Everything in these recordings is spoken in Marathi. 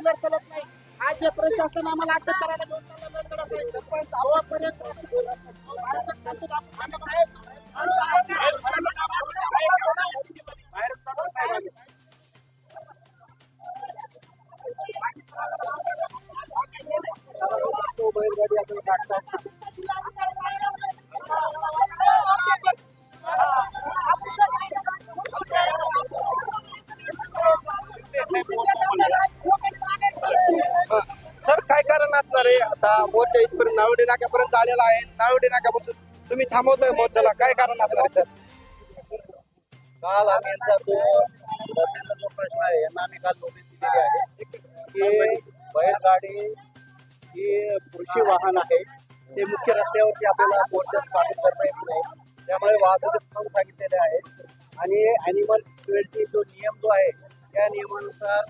व्हीलर चालत नाही आज हे प्रशासन आम्हाला अटक करायला घेऊन चाललं बैलगाडा साहेब. पण मोर्चा इथपर्यंत नावडी नाक्यापर्यंत आलेला आहे. नावडी नाक्यापासून तुम्ही थांबवतोय मोर्चाला. काय कारण असणार आहे सर? काल आम्ही यांचा जो रस्त्याचा जो प्रश्न आहे यांना आम्ही काल नोटीस दिलेली आहे की बैलगाडी ही कृषी वाहन आहे. ते मुख्य रस्त्यावरती आपल्याला मोर्चा सामील करता येत नाही. त्यामुळे वाहतूक सांगितलेले आहे. आणि अॅनिमल क्रुएल्टी जो नियम जो आहे त्या नियमानुसार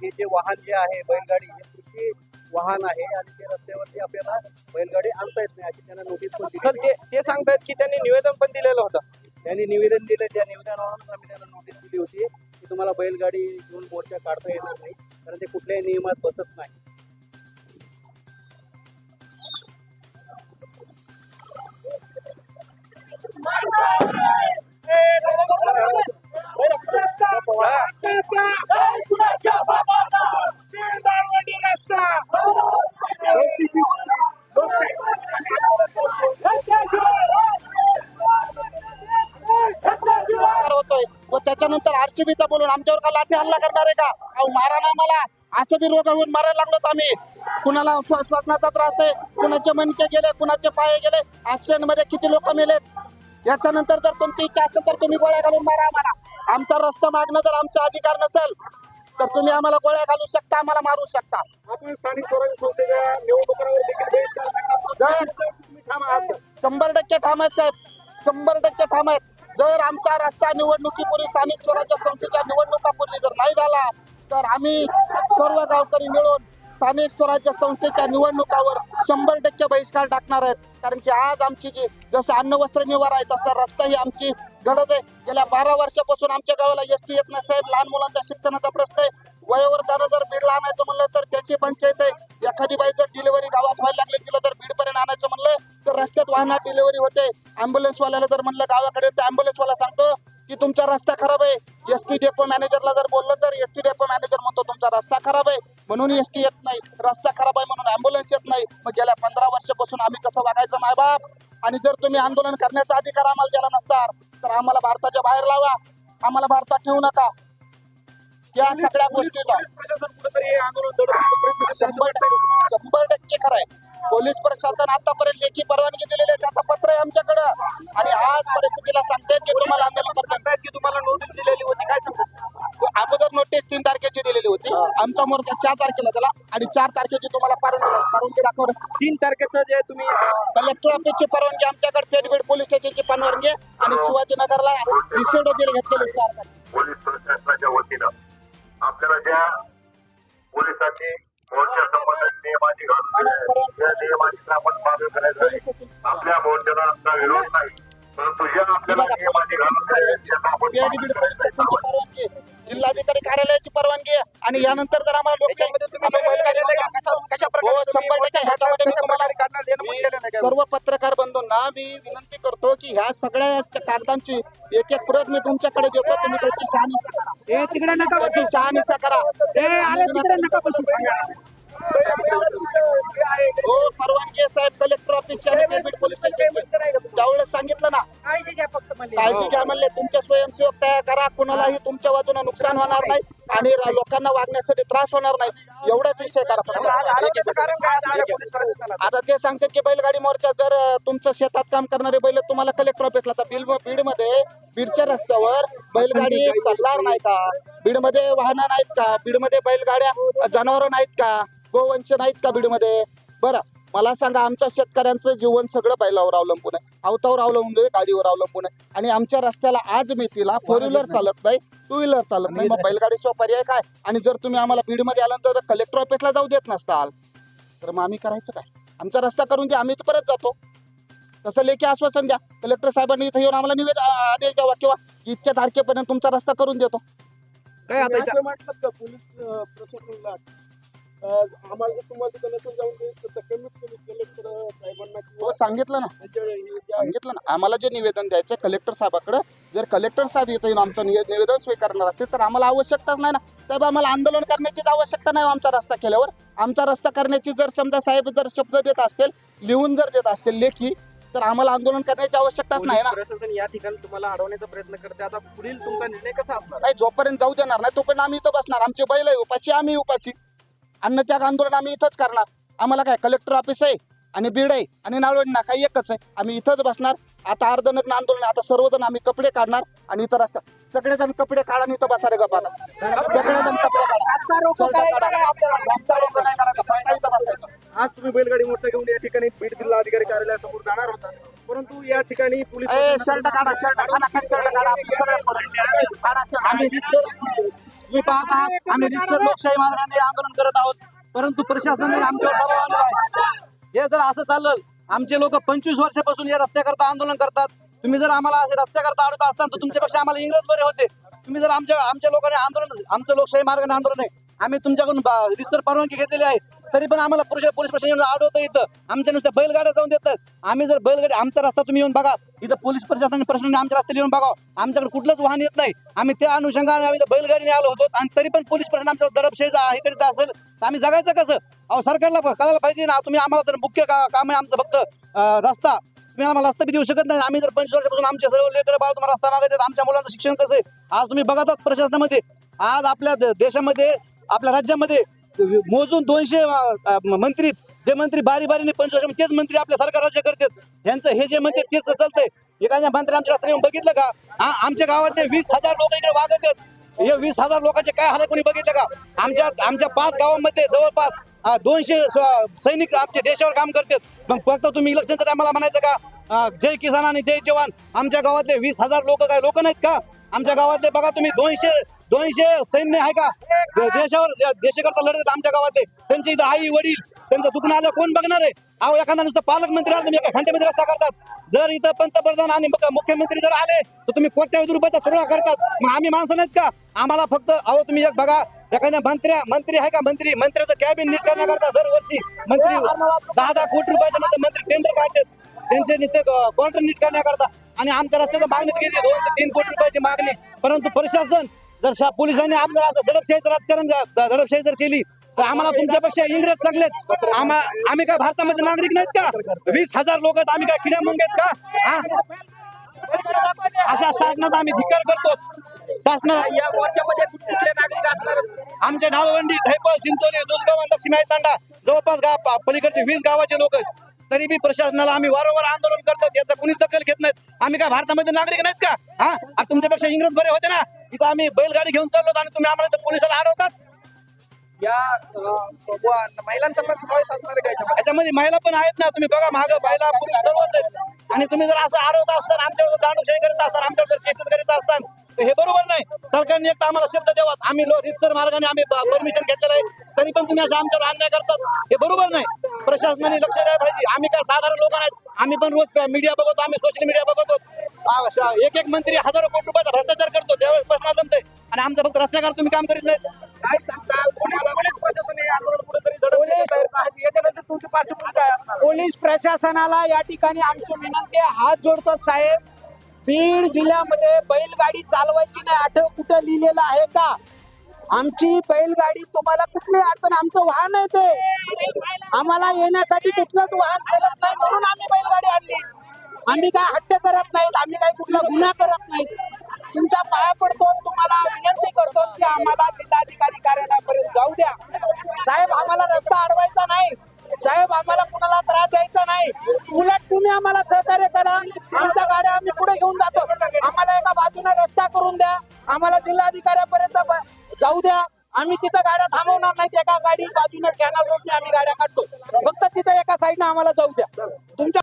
हे जे वाहन जे आहे बैलगाडी हे कृषी वाहन आहे आणि ते रस्त्यावरती आपल्याला बैलगाडी आणता येत नाही. अशी त्यांना नोटीस पण दिली सर ते ते सांगतायत की त्यांनी निवेदन पण दिलेलं होतं. त्यांनी निवेदन दिलं. त्या निवेदनावरून आम्ही त्यांना नोटीस दिली होती की तुम्हाला बैलगाडी घेऊन मोर्चा काढता येणार नाही कारण ते कुठल्याही नियमात बसत नाही. बोलून आमच्यावर का लाठी हल्ला करणार आहे का? अहो मारा ना मला असं बी रोग होऊन मारायला लागलोत आम्ही. कुणाला श्वा- श्वसनाचा त्रास आहे? कुणाचे मणके गेले कुणाचे पाय गेले? ऍक्सिडेंटमध्ये किती लोक मेलेत? याच्यानंतर जर तुमची इच्छा असेल तर तुम्ही गोळ्या घालून मारा आम्हाला. आमचा रस्ता मागणं जर आमचा अधिकार नसेल तर तुम्ही आम्हाला गोळ्या घालू शकता आम्हाला मारू शकता. आपण स्थानिक स्वराज्य संस्थेच्या निवडणुकांवर देखील बहिष्कार टाकणार. जर तुम्ही थांबा आता. शंभर टक्के ठाम आहेत साहेब. शंभर टक्के ठाम आहेत. जर आमचा रस्ता निवडणुकीपूर्वी स्थानिक स्वराज्य संस्थेच्या निवडणुकापूर्वी जर नाही झाला तर आम्ही सर्व गावकरी मिळून स्थानिक स्वराज्य संस्थेच्या निवडणुकावर शंभर टक्के बहिष्कार टाकणार आहेत. कारण की आज आमची जी जसं अन्न वस्त्र निवार आहे तसं रस्ता ही आमची गरज आहे. गेल्या बारा वर्षापासून आमच्या गावाला एस टी येत नसेल लहान मुलांच्या शिक्षणाचा प्रश्न आहे. वयोवर जर बीडला आणायचं म्हणलं तर त्याची पंचायत आहे. एखादी बाई जर डिलिव्हरी गावात व्हायला लागली तिला जर बीडपर्यंत आणायचं म्हणलं तर रस्त्यात वाहनात डिलिव्हरी होते. अँब्युलन्स वाल्याला जर म्हणलं गावाकडे तर अँब्युलन्स वाला सांगतो की तुमचा रस्ता खराब आहे. एस टी डेपो मॅनेजरला जर बोललं तर एस टी डेपो मॅनेजर म्हणतो तुमचा रस्ता खराब आहे. म्हणून एस टी येत नाही. रस्ता खराब आहे म्हणून अँब्युलन्स येत नाही. मग गेल्या पंधरा वर्षापासून आम्ही कसं वागायचं मायबाप आणि जर तुम्ही आंदोलन करण्याचा अधिकार आम्हाला दिला नसणार तर आम्हाला भारताच्या बाहेर लावा. आम्हाला भारतात ठेवू नका. त्या सगळ्या गोष्टीला शंभर टक्के खरं आहे. पोलीस प्रशासन आतापर्यंत लेखी परवानगी दिलेली आहे. त्याचं पत्र आहे आमच्याकडं. आणि आज परिस्थितीला सांगते की तुम्हाला सांगतायत की तुम्हाला नोटीस दिलेली होती. काय सांगतात? अगोदर नोटीस तीन तारखेची दिलेली होती. आमचा मोर्चा चार तारखेला त्याला आणि चार तारखेची तुम्हाला परवानगी परवानगी दाखव तीन तारखेचं जे तुम्ही कलेक्टर ऑफिसची परवानगी आमच्याकडे पेडबीड पोलीस स्टेशनची परवानगी आणि शिवाजीनगरला रिसिव्ह वगैरे घेतलेली चार तारखे. पोलीस प्रशासनाच्या वतीनं आपल्याला ज्या पोलिसांनी नियमाची घालून नियमाची आपण करायचं आहे आपल्या मोर्चाला आमचा विरोध नाही परंतु ज्या आपल्याला नियमाची घालून जिल्हाधिकारी कार्यालयाची परवानगी आणि यानंतर जर आम्हाला हो? सर्व पत्रकार बंधूंना मी विनंती करतो की ह्या सगळ्या कागदांची एक एक प्रत मी तुमच्याकडे देतो. तुम्ही त्याची शहानिशा करा. तिकडे नका शहानिशा करा. हो परवानगी आहे साहेब. कलेक्टर ऑफिसची आणि पेडबीड पोलीस स्टेशनची त्यावेळेस सांगितलं ना. काळजी घ्या फक्त काळजी घ्या म्हणले. तुमचे स्वयंसेवक तयार करा. कुणालाही तुमच्या बाजूने नुकसान होणार नाही आणि रा- लोकांना वागण्यासाठी त्रास होणार नाही. एवढाच विषय करा आज फक्त. आरोग्याचं कारण काय असणार आहे पोलीस प्रशासनात? आता ते सांगतात की बैलगाडी मोर्चा जर अ, तुमचं शेतात काम करणारे बैल तुम्हाला कलेक्टर ऑफिसला तर बीड बीडमध्ये बीडच्या रस्त्यावर बैलगाडी चालणार नाही का? बीडमध्ये वाहनं नाहीत का? बीडमध्ये बैलगाड्या जनावर नाहीत का? गोवंश नाहीत का बीडमध्ये बरं मला सांगा आमच्या शेतकऱ्यांचं जीवन सगळं बैलावर अवलंबून आहे. अवतावर अवलंबून आहे गाडीवर अवलंबून आहे. आणि आमच्या रस्त्याला आज मेथीला फोर व्हीलर चालत नाही टू व्हीलर चालत नाही. मग बैलगाडीशिवाय पर्याय काय? आणि जर तुम्ही आम्हाला बीडमध्ये आल्यानंतर कलेक्टर ऑफिसला जाऊ देत नसताल. तर मग आम्ही करायचं काय? आमचा रस्ता करून द्या आम्ही परत जातो. तसं लेखी आश्वासन द्या. कलेक्टर साहेबांनी इथे येऊन आम्हाला निवेद आ- आदेश द्यावा किंवा इतक्या तारखेपर्यंत तुमचा रस्ता करून देतो. काय आता पोलीस आम्हाला जर तुम्हाला नसेल जाऊन द्यायचं कमीत कमी कलेक्टर साहेबांना हो सांगितलं ना. सांगितलं ना. आम्हाला जे निवेदन द्यायचं कलेक्टर साहेबाकडे जर कलेक्टर साहेब इथं येऊन आमचं निवे- निवेदन स्वीकारणार असतील तर आम्हाला आवश्यकताच नाही ना. साहेब आम्हाला आंदोलन करण्याचीच आवश्यकता नाही हो आमचा रस्ता केल्यावर. आमचा रस्ता करण्याची जर समजा साहेब जर शब्द देत असतील लिहून जर देत असतील लेखी तर आम्हाला आंदोलन करण्याची आवश्यकताच नाही ना. प्रशासन या ठिकाणी तुम्हाला अडवण्याचा प्रयत्न करते. आता पुढील तुमचा निर्णय कसा असणार? नाही जोपर्यंत जाऊ देणार नाही तोपर्यंत आम्ही इथं बसणार. आमचे बैल आहे उपाशी आम्ही उपाशी. अन्नत्याग आंदोलन आम्ही इथंच करणार. आम्हाला काय कलेक्टर ऑफिस आहे आणि बीड आहे आणि नाळवंडा काही एकच आहे. आम्ही इथंच बसणार. आता अर्धनग्न आंदोलन. आता सर्वजण आम्ही कपडे काढणार आणि इथं रस्ता सगळेजण कपडे काढा आणि इथं बसा रे गप्पा आता. सगळेजण कपडे काढा. आज तुम्ही बैलगाडी मोर्चा घेऊन या ठिकाणी बीड जिल्हा अधिकारी कार्यालयासमोर जाणार होता. परंतु या ठिकाणी पोलीस शर्ट काढा शर्ट काढा. शर्ट काढा. तुम्ही पाहत आहात आम्ही रीतसर लोकशाही मार्गाने आंदोलन करत आहोत. परंतु प्रशासनाने आमच्यावर दबाव आणला आहे. हे जर असं चाललं आमचे लोक पंचवीस वर्षापासून या रस्त्याकरता आंदोलन करतात. तुम्ही जर आम्हाला असे रस्त्याकरता अडवत असताना तर तुमच्यापेक्षा आम्हाला इंग्रज बरे होते. तुम्ही जर आमच्या आमच्या लोकांनी आंदोलन आमचं लोकशाही मार्गाने आंदोलन आहे. आम्ही तुमच्याकडून बा- रिस्तर परवानगी घेतलेली आहे. तरी पण आम्हाला पोलीस पोलीस प्रशासन आढळतं इथं. आमच्या नुसत्या बैलगाड्या जाऊन देतात. आम्ही जर बैलगाडी आमचा रस्ता तुम्ही येऊन बघा. इथं पोलीस प्रशासन प्रशासनाने आमच्या रस्त्याला येऊन बघा. आमच्याकडे कुठलंच वाहन येत नाही. आम्ही त्या अनुषंगाने आम्ही बैलगाडीने आलो होतो. आणि तरी पण पोलीस प्रशासन आमच्या दडपशाही हे करीत असेल तर आम्ही जगायचं कसं? अहो सरकारला प- कळायला पाहिजे ना. तुम्ही आम्हाला तर मुख्य का काम आहे आमचं फक्त रस्ता. तुम्ही आम्हाला रस्ता बी देऊ शकत नाही. आम्ही जर पंचवीस वर्षापासून आमच्या सर्व लेकर बाळ तुम्हाला रस्ता मागत आहेत. आमच्या मुलांचं शिक्षण कसं आहे? आज तुम्ही बघतात प्रशासनामध्ये. आज आपल्या देशामध्ये आपल्या राज्यामध्ये मोजून दोनशे मंत्री जे मंत्री बारी बारीने पंचवीस वर्ष तेच मंत्री आपल्या सरकार राज्य करतात. यांचं हे जे म्हणते तेच चालतंय. एखाद्या मंत्री आमच्या रस्त्याने येऊन बघितलं का? हा आमच्या गावातले वीस हजार लोक इकडे वागत आहेत. हे वीस हजार लोकांचे काय हाल कोणी बघितलं का? आमच्या आमच्या पाच गावांमध्ये जवळपास दोनशे स- सैनिक आमच्या देशावर काम करतात. मग फक्त तुम्ही इलेक्शनचं टायमाला म्हणायचं का? जय किसान आणि जय जवान. आमच्या गावातले वीस हजार लोक काय लोक नाहीत का? आमच्या गावातले बघा तुम्ही दोनशे दोनशे सैन्य आहे का? देशावर देशाकरता लढत आहेत आमच्या गावातले. त्यांचे इथं आई वडील त्यांचं दुखणं आलं कोण बघणार आहे? अहो एखादा नुसतं पालकमंत्री आला तुम्ही एका घंटेमध्ये रस्ता करतात. जर इथं पंतप्रधान आणि मुख्य- मुख्यमंत्री जर आले तर तुम्ही कोट्यावधी रुपयाचा सुरुवात करतात. मग आम्ही माणसं नाहीत का? आम्हाला फक्त अहो तुम्ही एक बघा एखाद्या मंत्र्या मंत्री आहे का मंत्री? मंत्र्याचं कॅबिन नीट करण्याकरता दरवर्षी मंत्री दहा दहा कोटी रुपयाच्या मध्ये मंत्री टेंडर काढतात. त्यांचे नुसते क्वार्टर नीट करण्याकरता. आणि आमच्या रस्त्याचं मागणीच केली दोन ते तीन कोटी रुपयाची मागणी. परंतु प्रशासन जर शा- पोलिसांनी आमचं असं दडपशाहीचं राजकारण ज- दडपशाही जर केली तर आम्हाला तुमच्यापेक्षा इंग्रज चांगलेत. आम्हा आम्ही काय भारतामध्ये नागरिक नाहीत का? वीस हजार लोक आहेत आम्ही काय किड्या मुंग का? हा? अशा शासनाचा आम्ही धिक्कार करतो. शासना या मोर्चामध्ये कुठले नागरिक असणार आमचे नाळवंडी धैपल चिंचोली दुधगाव आणि लक्ष्मी तांडा. जवळपास गाव पा- पलीकडचे वीस गावाचे लोक आहेत. तरी बी प्रशासनाला आम्ही वारंवार आंदोलन करतात याचा कुणी दखल घेत नाहीत. आम्ही काय भारतामध्ये नागरिक नाहीत का? हा? आणि तुमच्यापेक्षा इंग्रज बरे होते ना. इथं आम्ही बैलगाडी घेऊन चाललो आणि तुम्ही आम्हाला पोलिसाला अडवतात या महिलांचा पण समावेश असणार याच्यामध्ये? महिला पण आहेत ना. तुम्ही बघा माग महिला पुरुष सर्वच आहेत. आणि तुम्ही जर असं अडवत असताना आमच्यावर जर दांडूशाही करत असताना आमच्यावर जर केसेस करीत असताना तर हे बरोबर नाही. सरकारने एक आम्हाला शब्द द्यावा. आम्ही लो रितसर मार्गाने आम्ही परमिशन घेतलेलं आहे. तरी पण तुम्ही असं आमच्यावर अन्याय करतात. हे बरोबर नाही. प्रशासनाने लक्ष द्यायला पाहिजे. आम्ही काय साधारण लोक नाहीत. आम्ही पण रोज मीडिया बघतो. आम्ही सोशल मीडिया बघतो. एक एक मंत्री हजारो कोटी रुपयाचा भ्रष्टाचार करतो त्यावेळेस प्रश्न जमते आणि आमचं फक्त रस्त्याकार तुम्ही काम करीत नाही काय सांगताल? कोणाला पोलीस प्रशासन हे आंदोलन कुठेतरी आहे. याच्यानंतर तुमची पार्श्वभूमी काय असणार? पोलीस प्रशासनाला या ठिकाणी आमची विनंती हात जोडतो साहेब. बीड जिल्ह्यामध्ये बैलगाडी चालवायची नाही. आठव कुठं लिहिलेलं आहे का? आमची बैलगाडी तुम्हाला कुठली अडचण? आमचं वाहन आहे ते. आम्हाला येण्यासाठी कुठलंच वाहन चालत नाही म्हणून आम्ही बैलगाडी आणली. आम्ही काय हट्ट करत नाहीत आम्ही काय कुठला गुन्हा करत नाहीत. तुमच्या पाया पडतो तुम्हाला विनंती करतो की आम्हाला जिल्हाधिकारी कार्यालयापर्यंत जाऊ द्या. साहेब आम्हाला रस्ता अडवायचा नाही. साहेब आम्हाला कुणाला त्रास द्यायचा नाही. उलट तुम्ही आम्हाला सहकार्य करा. आमच्या गाड्या आम्ही पुढे घेऊन जातो. आम्हाला एका बाजूने रस्ता करून द्या. आम्हाला जिल्हाधिकाऱ्यापर्यंत जाऊ द्या. आम्ही तिथं गाड्या थांबवणार नाहीत. एका गाडी बाजूने कॅनल रोडने आम्ही गाड्या काढतो. फक्त तिथं एका साईडने आम्हाला जाऊ द्या. तुमच्या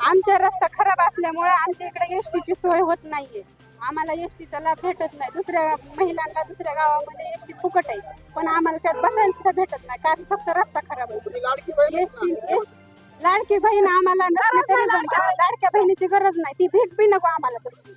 आमचा रस्ता खराब असल्यामुळे आमच्या इकडे एस ची सोय होत नाहीये. आम्हाला एस टीचा लाभ भेटत नाही. दुसऱ्या महिलांना दुसऱ्या गावामध्ये एस टी फुकट आहे. पण आम्हाला त्यात बसायला सुद्धा भेटत नाही. कारण फक्त रस्ता खराब आहे. तुम्ही Ladki Bahin S T S Ladki Bahin आम्हाला. लाडक्या बहिणीची गरज नाही. ती भीक बी नको आम्हाला तसली.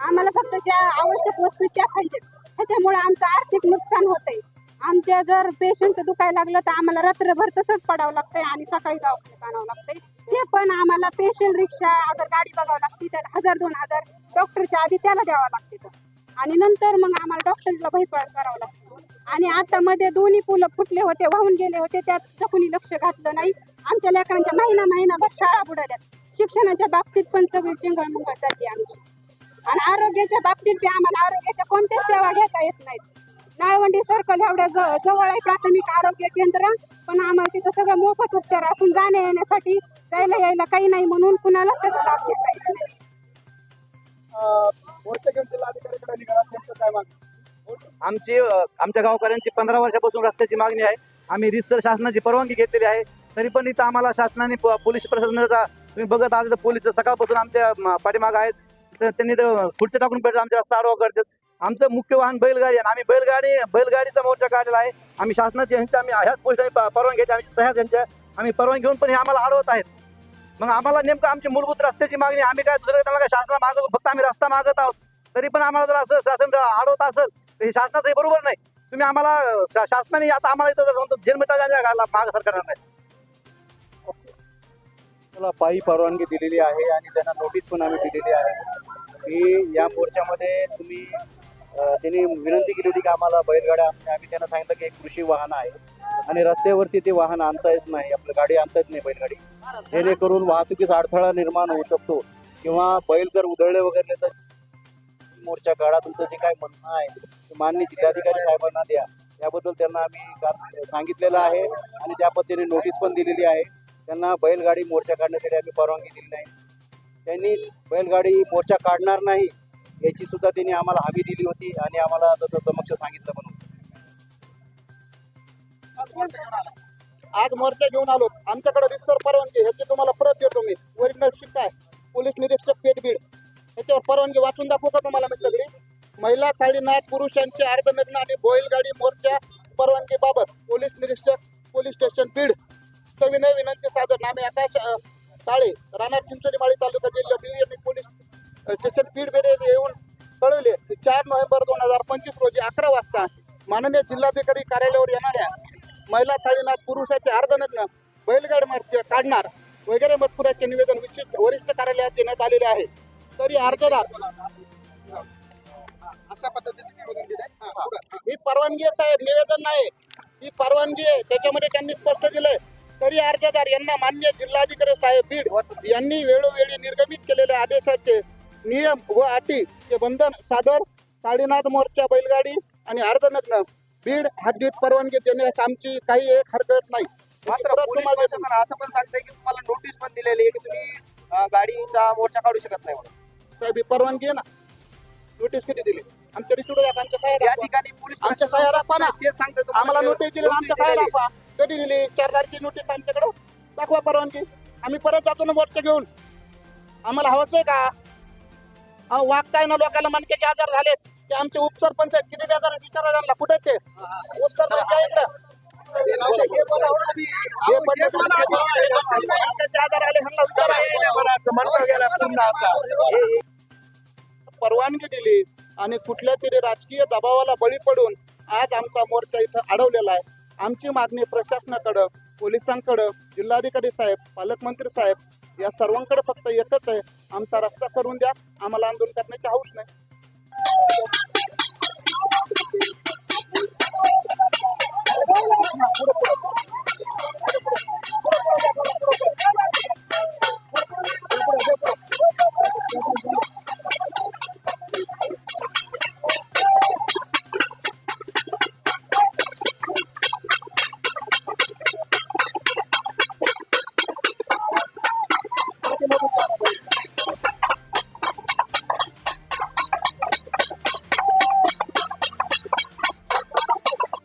आम्हाला फक्त ज्या आवश्यक वस्तू त्या पाहिजेत. त्याच्यामुळे आमचं आर्थिक नुकसान होतंय. आमच्या जर पेशंट दुखायला लागलं तर आम्हाला रात्रभर तसंच पडावं लागतंय आणि सकाळी दवाखान्यात आणावं लागतंय. ते पण आम्हाला पेशंट रिक्षा अगर गाडी बघावं लागते त्याला हजार दोन हजार डॉक्टरच्या आधी त्याला द्यावं लागते. तर. आणि नंतर मग आम्हाला डॉक्टरला भयपाळ करावं लागतं. आणि आता मध्ये दोन्ही पुलं फुटले होते वाहून गेले होते त्यात कोणी लक्ष घातलं नाही. आमच्या लेकरांच्या महिना महिनाभर शाळा बुडाल्यात. शिक्षणाच्या बाबतीत पण सगळी चिंगळमुंगळ जाते आमची. आणि आरोग्याच्या बाबतीत बी आम्हाला आरोग्याच्या कोणत्याच सेवा घेता येत नाहीत. नाळवंडी सर्कल एवढ्या ज- जवळ आहे. प्राथमिक आरोग्य केंद्र पण आम्हाला तिथं सगळं मोफत उपचार असून जाण्या येण्यासाठी जायला यायला काही नाही म्हणून कुणाला त्याचा लाभ घेता येत नाही. आमची आमच्या गावकऱ्यांची पंधरा वर्षापासून रस्त्याची मागणी आहे. आम्ही रिसर शासनाची परवानगी घेतलेली आहे. तरी पण इथं आम्हाला शासनाने पोलीस प्रशासनाचा तुम्ही बघत आहात तर पोलीस सकाळपासून आमच्या पाठीमागं आहेत. तर त्यांनी तर खुर्च्या टाकून पेटत आमच्या रस्ता आडवा करतात. आमचं मुख्य वाहन बैलगाडी आहे. आणि आम्ही बैलगाडी बैलगाडीचा मोर्चा काढलेला आहे. आम्ही शासनाची ह्यांच्या आम्ही ह्याच पोलिसांनी परवानगी घेतली. आमची सह्या त्यांच्या आम्ही परवानगी घेऊन पण हे आम्हाला अडवत आहेत. मग आम्हाला नेमकं आमची मूलभूत रस्त्याची मागणी आम्ही काय दुसरं त्यांना काय शासनाला मागतो फक्त आम्ही रस्ता मागत आहोत. तरी पण आम्हाला जर असं शासन अडवत असेल तर हे शासनाचं हे बरोबर नाही. तुम्ही आम्हाला शा- शासनाने आता आम्हाला इथं म्हणतो जेल मिटा माग सरकार नाही. त्याला पायी परवानगी दिलेली आहे आणि त्यांना नोटीस पण आम्ही दिलेली आहे. की या मोर्चामध्ये तुम्ही त्यांनी विनंती केली होती की आम्हाला बैलगाड्या आम्ही आम्ही त्यांना सांगितलं की एक कृषी वाहन आहे आणि रस्त्यावरती ते वाहन आणता येत नाही. आपलं गाडी आणता येत नाही बैलगाडी. जेणेकरून वाहतुकीस अडथळा निर्माण होऊ शकतो किंवा बैल जर उधळले वगैरे तर मोर्चा काढा. तुमचं जे काय म्हणणं आहे ते मान्य जिल्हाधिकारी साहेबांना द्या. याबद्दल त्यांना आम्ही सांगितलेलं आहे आणि त्या पद्धतीने नोटीस पण दिलेली आहे. त्यांना बैलगाडी मोर्चा काढण्यासाठी आम्ही परवानगी दिली नाही. त्यांनी बैलगाडी मोर्चा काढणार नाही. याची सुद्धा त्यांनी आम्हाला हमी दिली होती आणि आम्हाला तसं समक्ष सांगितलं म्हणून. आज मोर्चा घेऊन आलो. आमच्याकडे रिक्सर परवानगी ह्याची तुम्हाला परत देतो मी. ओरिजिनल शिक्का आहे. पोलीस निरीक्षक पेटबीड. ह्याच्यावर परवानगी वाचून दाखवू का तुम्हाला मी सगळी? महिला थाळीनाथ पुरुषांची अर्धनग्न आणि बैलगाडी मोर्चा परवानगी बाबत पोलीस निरीक्षक पोलीस स्टेशन बीड. सविनय विनंती सादर. नामे आकाश ताळे राणा चिंचोली माळी तालुका जिल्हा. पोलीस त्याच्यात स्टेशन बीड बेरे येऊन कळवले चार नोव्हेंबर दोन हजार पंचवीस रोजी अकरा वाजता माननीय जिल्हाधिकारी कार्यालयावर येणाऱ्या महिला थाळीनाथ पुरुषाचे अर्धनग्न बैलगाड मार्च काढणार वगैरे मजकुराचे निवेदन विशिष्ट वरिष्ठ कार्यालयात देण्यात आलेले आहे. तरी अर्जदार अशा पद्धतीचे निवेदन ही परवानगी आहे साहेब निवेदन नाही. ही परवानगी आहे त्याच्यामध्ये त्यांनी स्पष्ट दिलंय. तरी अर्जदार यांना मान्य जिल्हाधिकारी साहेब बीड यांनी वेळोवेळी निर्गमित केलेल्या आदेशाचे नियम व अटी चे बंधन सादर साडीनाथ मोर्चा बैलगाडी आणि अर्धनग्न बीड हद्दीत परवानगी देण्यास आमची काही एक हरकत नाही. मात्र पोलीस. प्रशासन असं पण सांगतंय की तुम्हाला नोटीस पण दिलेली आहे की तुम्ही गाडीचा मोर्चा काढू शकत नाही म्हणून. साहेब ही परवानगी आहे ना? नोटीस किती दिली? आमच्या रिसोड आमच्या सह्या या दाखवा. ठिकाणी पोलीस आमच्या सह्या दाखवा ना. तेच सांगतंय तुम्हाला आम्हाला नोटीस दिली आमच्या सह्या दिलेली. दाखवा कधी दिली? चार तारखेची नोटीस आमच्याकडे. दाखवा परवानगी. आम्ही परत जातो ना मोर्चा घेऊन. आम्हाला हवंच आहे का? वागताय ना लोकांना मनक्याचे आजार झाले की आमचे उपसरपंच किती बेजार विचारा त्यांना कुठे ते? उपसरपंच परवानगी दिली आणि कुठल्या तरी राजकीय दबावाला बळी पडून आज आमचा मोर्चा इथं अडवलेला आहे. आमची मागणी प्रशासनाकडं पोलिसांकडं जिल्हाधिकारी साहेब पालकमंत्री साहेब या सर्वांकडे फक्त एकच आहे. आमचा रस्ता करून द्या. आम्हाला आंदोलन करण्याची हौस नाही.